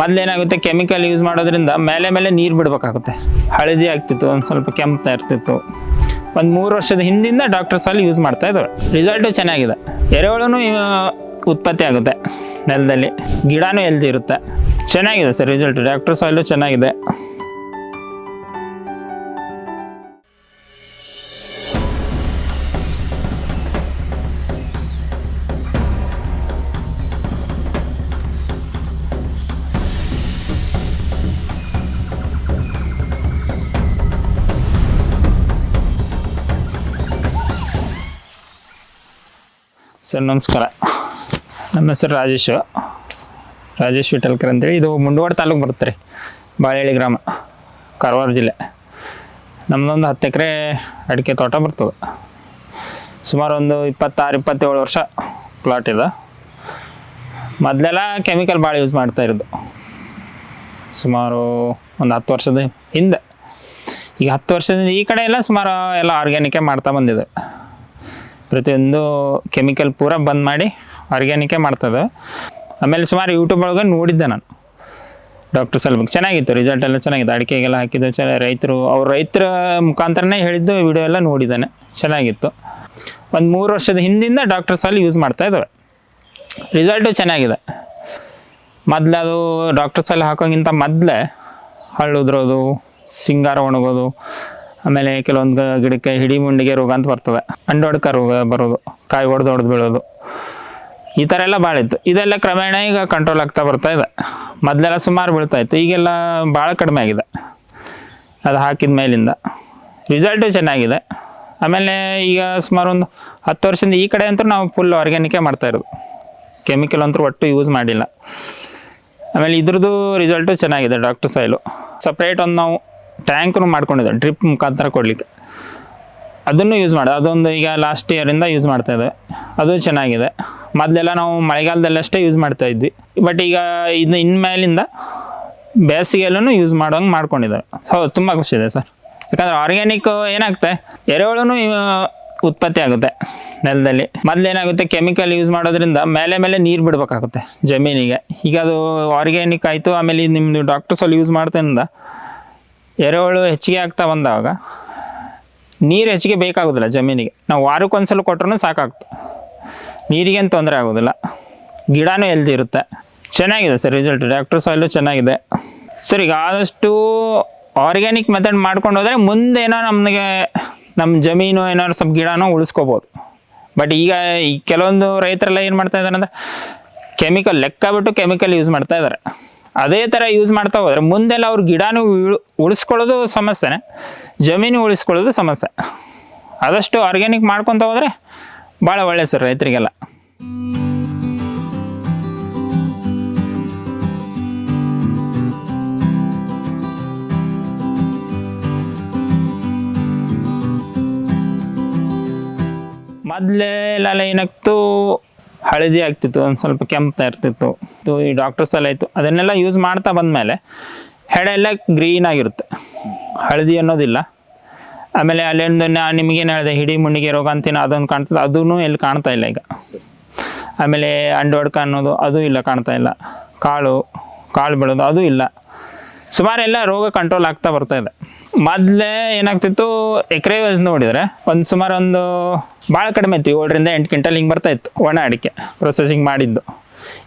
ಮೊದ್ಲೇನಾಗುತ್ತೆ chemical use ಮಾಡೋದ್ರಿಂದ ಮೇಲೆ ಮೇಲೆ ನೀರು ಬಿಡ್ಬೇಕಾಗುತ್ತೆ. ಹಳದಿ ಆಗ್ತಿತ್ತು, ಒಂದು ಸ್ವಲ್ಪ ಕೆಂಪ್ತಾ ಇರ್ತಿತ್ತು. ಒಂದು ಮೂರು ವರ್ಷದ ಹಿಂದಿಂದ ಡಾಕ್ಟರ್ಸ್ ಅಲ್ಲಿ ಯೂಸ್ ಮಾಡ್ತಾ ಇದ್ದಾವೆ ರಿಸಲ್ಟು ಚೆನ್ನಾಗಿದೆ. ಎರೆಹುಳುನು ಉತ್ಪತ್ತಿ ಆಗುತ್ತೆ ನೆಲದಲ್ಲಿ. ಗಿಡನೂ ಎಲ್ದಿರುತ್ತೆ ಚೆನ್ನಾಗಿದೆ ಸರ್ ರಿಸಲ್ಟ್ ಡಾಕ್ಟರ್ಸ್ ಆಯಿಲು ಚೆನ್ನಾಗಿದೆ. ಸರ್, ನಮಸ್ಕಾರ. ನಮ್ಮ ಹೆಸರು ರಾಜೇಶ್. ರಾಜೇಶ್ ವಿಠಲ್ಕರ್ ಅಂತೇಳಿ ಇದು ಮುಂಡವಾಡ ತಾಲೂಕು ಬರುತ್ತೆ ರೀ, ಬಾಳೆಹಳ್ಳಿ ಗ್ರಾಮ, ಕಾರವಾರ ಜಿಲ್ಲೆ. ನಮ್ಮದೊಂದು ಹತ್ತು ಎಕರೆ ಅಡಿಕೆ ತೋಟ ಬರ್ತದೆ. ಸುಮಾರು ಒಂದು ಇಪ್ಪತ್ತಾರು, ಇಪ್ಪತ್ತೇಳು ವರ್ಷ ಪ್ಲಾಟ್ ಇದೆ. ಮೊದಲೆಲ್ಲ ಕೆಮಿಕಲ್ ಭಾಳ ಯೂಸ್ ಮಾಡ್ತಾ ಇರೋದು. ಸುಮಾರು ಒಂದು ಹತ್ತು ವರ್ಷದ ಹಿಂದೆ. ಈಗ ಹತ್ತು ವರ್ಷದಿಂದ ಈ ಕಡೆ ಎಲ್ಲ ಸುಮಾರು ಎಲ್ಲ ಆರ್ಗ್ಯಾನಿಕೇ ಮಾಡ್ತಾ ಬಂದಿದೆ. ಪ್ರತಿಯೊಂದು ಕೆಮಿಕಲ್ ಪೂರ ಬಂದ್ ಮಾಡಿ ಆರ್ಗ್ಯಾನಿಕೇ ಮಾಡ್ತದೆ. ಆಮೇಲೆ ಸುಮಾರು ಯೂಟ್ಯೂಬ್ ಒಳಗೆ ನೋಡಿದ್ದೆ ನಾನು. ಡಾಕ್ಟರ್ ಸಲ್ಬೇಕು ಚೆನ್ನಾಗಿತ್ತು ರಿಸಲ್ಟ್ ಎಲ್ಲ ಚೆನ್ನಾಗಿತ್ತು. ಅಡಿಕೆಗೆಲ್ಲ ಹಾಕಿದ್ದು ಚೆನ್ನಾಗಿ ರೈತರು, ಅವ್ರ ರೈತರ ಮುಖಾಂತರನೇ ಹೇಳಿದ್ದು ವಿಡಿಯೋ ಎಲ್ಲ ನೋಡಿದ್ದಾನೆ. ಚೆನ್ನಾಗಿತ್ತು. ಒಂದು ಮೂರು ವರ್ಷದ ಹಿಂದಿಂದ ಡಾಕ್ಟರ್ ಸಾಲ್ ಯೂಸ್ ಮಾಡ್ತಾ ಇದ್ದಾವೆ ರಿಸಲ್ಟು ಚೆನ್ನಾಗಿದೆ. ಮೊದಲು ಅದು ಡಾಕ್ಟರ್ ಸಾಲ್ ಹಾಕೋಂಗಿಂತ ಮೊದಲೇ ಹಳ್ಳು ಉದ್ರೋದು, ಸಿಂಗಾರ ಒಣಗೋದು ಆಮೇಲೆ ಕೆಲವೊಂದು ಗಿಡಕ್ಕೆ ಹಿಡಿ ಮುಂಡಿಗೆ ರೋಗ ಅಂತ ಬರ್ತವೆ. ಅಂಡೊಡ್ಕ ರೋಗ ಬರೋದು, ಕಾಯಿ ಒಡೆದು ಹೊಡೆದು ಬೀಳೋದು. ಈ ಥರ ಎಲ್ಲ ಭಾಳ ಇತ್ತು. ಇದೆಲ್ಲ ಕ್ರಮೇಣ ಈಗ ಕಂಟ್ರೋಲ್ ಆಗ್ತಾ ಬರ್ತಾ ಇದೆ. ಮೊದಲೆಲ್ಲ ಸುಮಾರು ಬೀಳ್ತಾ ಇತ್ತು. ಈಗೆಲ್ಲ ಭಾಳ ಕಡಿಮೆ ಆಗಿದೆ. ಅದು ಹಾಕಿದ ಮೇಲಿಂದ. ರಿಸಲ್ಟು ಚೆನ್ನಾಗಿದೆ. ಆಮೇಲೆ ಈಗ ಸುಮಾರು ಒಂದು ಹತ್ತು ವರ್ಷದಿಂದ ಈ ಕಡೆ ಅಂತೂ ನಾವು ಫುಲ್ ಆರ್ಗ್ಯಾನಿಕೇ ಮಾಡ್ತಾ ಇರೋದು. ಕೆಮಿಕಲ್ ಅಂತೂ ಒಟ್ಟು ಯೂಸ್ ಮಾಡಿಲ್ಲ. ಆಮೇಲೆ ಇದ್ರದ್ದು ರಿಸಲ್ಟು ಚೆನ್ನಾಗಿದೆ ಡಾಕ್ಟರ್ ಸೈಲು ಸಪ್ರೇಟ್ ಒಂದು ನಾವು ಟ್ಯಾಂಕ್ನು ಮಾಡ್ಕೊಂಡಿದ್ದೆ, ಡ್ರಿಪ್ ಮುಖಾಂತರ ಕೊಡಲಿಕ್ಕೆ. ಅದನ್ನು ಯೂಸ್ ಮಾಡಿ ಅದೊಂದು ಈಗ ಲಾಸ್ಟ್ ಇಯರಿಂದ ಯೂಸ್ ಮಾಡ್ತಾ ಇದ್ದೇವೆ ಅದು ಚೆನ್ನಾಗಿದೆ. ಮೊದಲೆಲ್ಲ ನಾವು ಮಳೆಗಾಲದಲ್ಲಷ್ಟೇ ಯೂಸ್ ಮಾಡ್ತಾ ಇದ್ವಿ. ಬಟ್ ಈಗ ಇದು ಇನ್ಮೇಲಿಂದ ಬೇಸಿಗೆಯಲ್ಲೂ ಯೂಸ್ ಮಾಡೋಂಗೆ ಮಾಡ್ಕೊಂಡಿದ್ದಾರೆ ಹೌದು ತುಂಬ ಖುಷಿ ಇದೆ ಸರ್. ಯಾಕಂದ್ರೆ ಆರ್ಗ್ಯಾನಿಕ್ ಏನಾಗುತ್ತೆ? ಎರೆಹುಳು ಉತ್ಪತ್ತಿ ಆಗುತ್ತೆ ನೆಲದಲ್ಲಿ. ಮೊದಲೇನಾಗುತ್ತೆ ಕೆಮಿಕಲ್ ಯೂಸ್ ಮಾಡೋದ್ರಿಂದ ಮೇಲೆ ಮೇಲೆ ನೀರು ಬಿಡಬೇಕಾಗುತ್ತೆ ಜಮೀನಿಗೆ. ಈಗ ಅದು ಆರ್ಗ್ಯಾನಿಕ್ ಆಯಿತು, ಆಮೇಲೆ ಇದು ನಿಮ್ಮದು ಡಾಕ್ಟರ್ಸ್ ಅಲ್ಲಿ ಯೂಸ್ ಮಾಡ್ತಾಯಿಂದ ಎರೆಹುಳು ಹೆಚ್ಚಿಗೆ ಆಗ್ತಾ ಬಂದಾಗ ನೀರು ಹೆಚ್ಚಿಗೆ ಬೇಕಾಗೋದಿಲ್ಲ ಜಮೀನಿಗೆ. ನಾವು ವಾರಕ್ಕೊಂದ್ಸಲ ಕೊಟ್ರೂ ಸಾಕಾಗ್ತದೆ ನೀರಿಗೇನು ತೊಂದರೆ ಆಗೋದಿಲ್ಲ. ಗಿಡನೂ ಎಲ್ದಿರುತ್ತೆ ಚೆನ್ನಾಗಿದೆ ಸರ್ ರಿಸಲ್ಟ್ ಡಾಕ್ಟರ್ ಸಾಯಿಲು ಚೆನ್ನಾಗಿದೆ. ಸರ್ ಈಗ ಆದಷ್ಟು ಆರ್ಗ್ಯಾನಿಕ್ ಮೆಥಡ್ ಮಾಡ್ಕೊಂಡು ಹೋದರೆ ಮುಂದೇನೋ ನಮಗೆ ನಮ್ಮ ಜಮೀನು ಏನಾದ್ರು ಸ್ವಲ್ಪ ಗಿಡನೋ ಉಳಿಸ್ಕೋಬೋದು. ಬಟ್ ಈಗ ಈ ಕೆಲವೊಂದು ರೈತರೆಲ್ಲ ಏನು ಮಾಡ್ತಾ ಇದ್ದಾರೆ ಅಂದರೆ ಕೆಮಿಕಲ್ ಲೆಕ್ಕ ಬಿಟ್ಟು ಕೆಮಿಕಲ್ ಯೂಸ್ ಮಾಡ್ತಾ ಇದ್ದಾರೆ ಅದೇ ಥರ ಯೂಸ್ ಮಾಡ್ತಾ ಹೋದ್ರೆ ಮುಂದೆಲ್ಲ ಅವ್ರ ಗಿಡನೂ ಉಳ್, ಉಳಿಸ್ಕೊಳ್ಳೋದು ಸಮಸ್ಯೆನೇ, ಜಮೀನು ಉಳಿಸ್ಕೊಳ್ಳೋದು ಸಮಸ್ಯೆ. ಆದಷ್ಟು ಆರ್ಗ್ಯಾನಿಕ್ ಮಾಡ್ಕೊತ ಹೋದರೆ ಭಾಳ ಒಳ್ಳೆ ಸರ್ ರೈತರಿಗೆಲ್ಲ. ಮೊದಲೆಲ್ಲ ಏನಾಗ್ತು ಹಳದಿ ಆಗ್ತಿತ್ತು, ಒಂದು ಸ್ವಲ್ಪ ಕೆಂಪ್ತಾ ಇರ್ತಿತ್ತು. ಇದು ಈ ಡಾಕ್ಟರ್ಸ್ ಎಲ್ಲ ಇತ್ತು. ಅದನ್ನೆಲ್ಲ ಯೂಸ್ ಮಾಡ್ತಾ ಬಂದಮೇಲೆ ಹೆಡೆಲ್ಲ ಗ್ರೀನ್ ಆಗಿರುತ್ತೆ. ಹಳದಿ ಅನ್ನೋದಿಲ್ಲ. ಆಮೇಲೆ ಅಲ್ಲಿಂದ ನಿಮಗೇನು ಹೇಳಿದೆ, ಹಿಡಿ ಮುಣ್ಣಿಗೆ ರೋಗ ಅಂತೀನಿ ಅದೊಂದು ಕಾಣ್ತದೆ. ಅದೂ ಎಲ್ಲಿ ಕಾಣ್ತಾ ಇಲ್ಲ ಈಗ. ಆಮೇಲೆ ಅಂಡೋಡ್ಕ ಅನ್ನೋದು ಅದು ಇಲ್ಲ, ಕಾಣ್ತಾ ಇಲ್ಲ. ಕಾಳು ಕಾಳು ಬೆಳೋದು ಅದು ಇಲ್ಲ. ಸುಮಾರು ಎಲ್ಲ ರೋಗ ಕಂಟ್ರೋಲ್ ಆಗ್ತಾ ಬರ್ತಾ ಇದೆ. ಮೊದಲೇ ಏನಾಗ್ತಿತ್ತು, ಎಕರೆ ವೈಸ್ ನೋಡಿದರೆ ಒಂದು ಸುಮಾರು ಒಂದು ಭಾಳ ಕಡಿಮೆ ಇತ್ತು, ಏಳರಿಂದ ಎಂಟು ಕ್ವಿಂಟಲ್ ಹಿಂಗೆ ಬರ್ತಾ ಇತ್ತು ಒಣ ಅಡಿಕೆ ಪ್ರೊಸೆಸಿಂಗ್ ಮಾಡಿದ್ದು.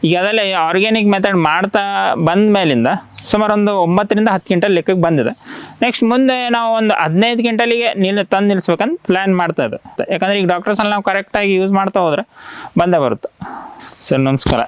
ಈಗ ಅದೆಲ್ಲ ಆರ್ಗ್ಯಾನಿಕ್ ಮೆಥಡ್ ಮಾಡ್ತಾ ಬಂದ ಮೇಲಿಂದ ಸುಮಾರು ಒಂದು ಒಂಬತ್ತರಿಂದ ಹತ್ತು ಕ್ವಿಂಟಲ್ ಲೆಕ್ಕಕ್ಕೆ ಬಂದಿದೆ. ನೆಕ್ಸ್ಟ್ ಮುಂದೆ ನಾವು ಒಂದು ಹದಿನೈದು ಕ್ವಿಂಟಲಿಗೆ ನಿಲ್, ತಂದು ನಿಲ್ಲಿಸ್ಬೇಕಂತ ಪ್ಲ್ಯಾನ್ ಮಾಡ್ತಾ ಇದೆ ಯಾಕಂದರೆ ಈಗ ಡಾಕ್ಟರ್ಸಲ್ಲಿ ನಾವು ಕರೆಕ್ಟಾಗಿ ಯೂಸ್ ಮಾಡ್ತಾ ಹೋದರೆ ಬಂದೇ ಬರುತ್ತೆ. ಸರ್, ನಮಸ್ಕಾರ.